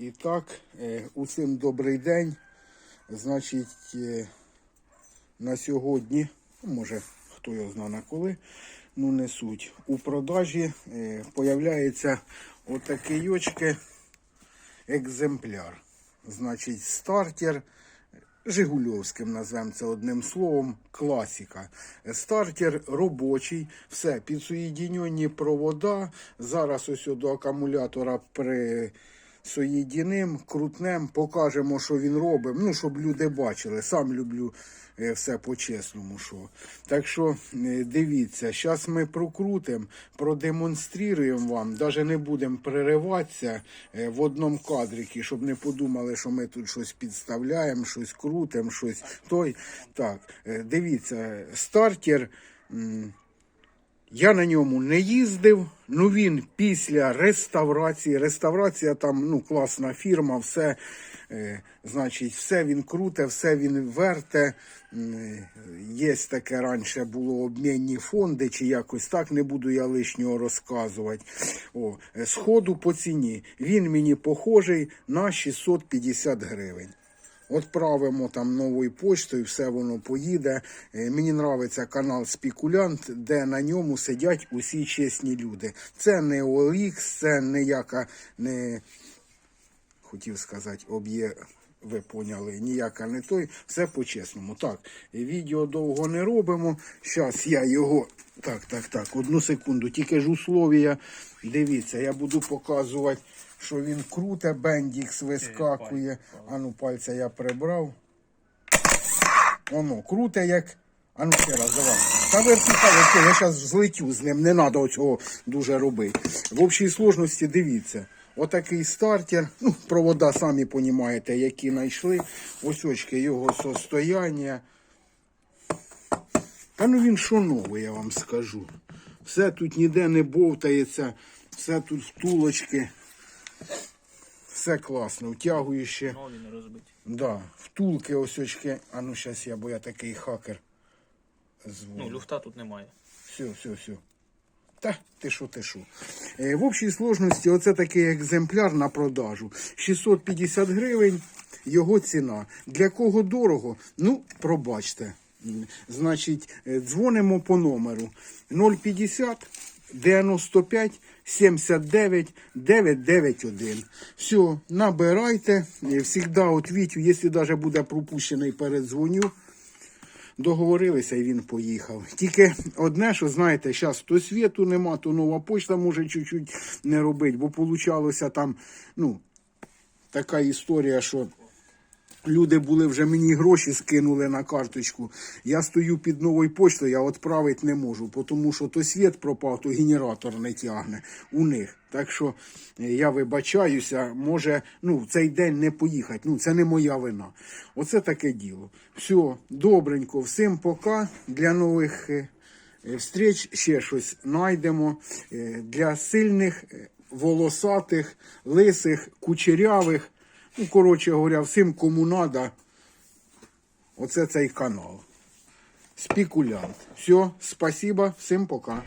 І так, е, усім добрий день. Значить, е, на сьогодні, ну, може, хто його знає на коли, ну не суть. У продажі е, появляється отакий очки екземпляр. Значить, стартер. Жигульовським назвемо це одним словом, класіка. Стартер робочий, все, підсоєдінені провода. Зараз ось до акумулятора присоєдіним, крутнем, покажемо, що він робить. Ну, щоб люди бачили. Сам люблю е, все по-чесному. що. Так що е, дивіться, зараз ми прокрутимо, продемонструємо вам, навіть не будемо перериватися е, в одному кадріки, щоб не подумали, що ми тут щось підставляємо, щось крутимо, щось той. Так, дивіться, стартер. Я на ньому не їздив. Ну він після реставрації. Реставрація там ну, класна фірма, все. Е, значить, все він круте, все він верте. Е, Є таке раніше було обмінні фонди, чи якось так, не буду я лишнього розказувати. О, е, сходу по ціні. Він мені похожий на 650 гривень. Отправимо там новою почтою, все воно поїде. Е, Мені нравиться канал Спекулянт, де на ньому сидять усі чесні люди. Це не Олікс, це ніяка не хотів сказати, об'є. Ви поняли, ніяка не той, все по-чесному. Так, відео довго не робимо. Зараз я його. Так, так, так, одну секунду. Тільки ж условія. Дивіться, я буду показувати, що він круте, бендікс вискакує. А ну, пальця я прибрав. Воно круте, як. А ну ще раз, давай. Та вертикально, все, я зараз злетю з ним, не треба цього дуже робити. В общій сложності дивіться. Отакий стартер. Ну, провода, самі розумієте, які знайшли. Ось очки його состояння. Та ну він що новий, я вам скажу. Все тут ніде не бовтається, все тут втулочки. Все класно, втягуюче. Нові не розбиті. Да, втулки ось очки. А ну зараз я, бо я такий хакер. Зву. Ну, люфта тут немає. Все, все, все. Та, ти що, ти що. Е, в общій сложності оце такий екземпляр на продажу. 650 гривень його ціна. Для кого дорого? Ну, пробачте. Значить, е, дзвонимо по номеру 050 95 79 991. Все, набирайте. Е, Всігда от якщо навіть буде пропущений передзвоню. Договорилися і він поїхав. Тільки одне, що знаєте, зараз то світу нема, то нова почта може чуть-чуть не робити, бо получалося там, ну, така історія, що люди були вже мені гроші скинули на карточку. Я стою під новою почтою, я відправити не можу, тому що то світ пропав, то генератор не тягне у них. Так що е, я вибачаюся, може, ну, в цей день не поїхати. Ну, це не моя вина. Оце таке діло. Все, добренько, всім пока. Для нових е, е, встреч ще щось знайдемо. Для сильних, волосатих, лисих, кучерявих. Ну, коротше говоря, всім кому надо. Оце цей канал. Спекулянт. Все, спасибо, всім пока.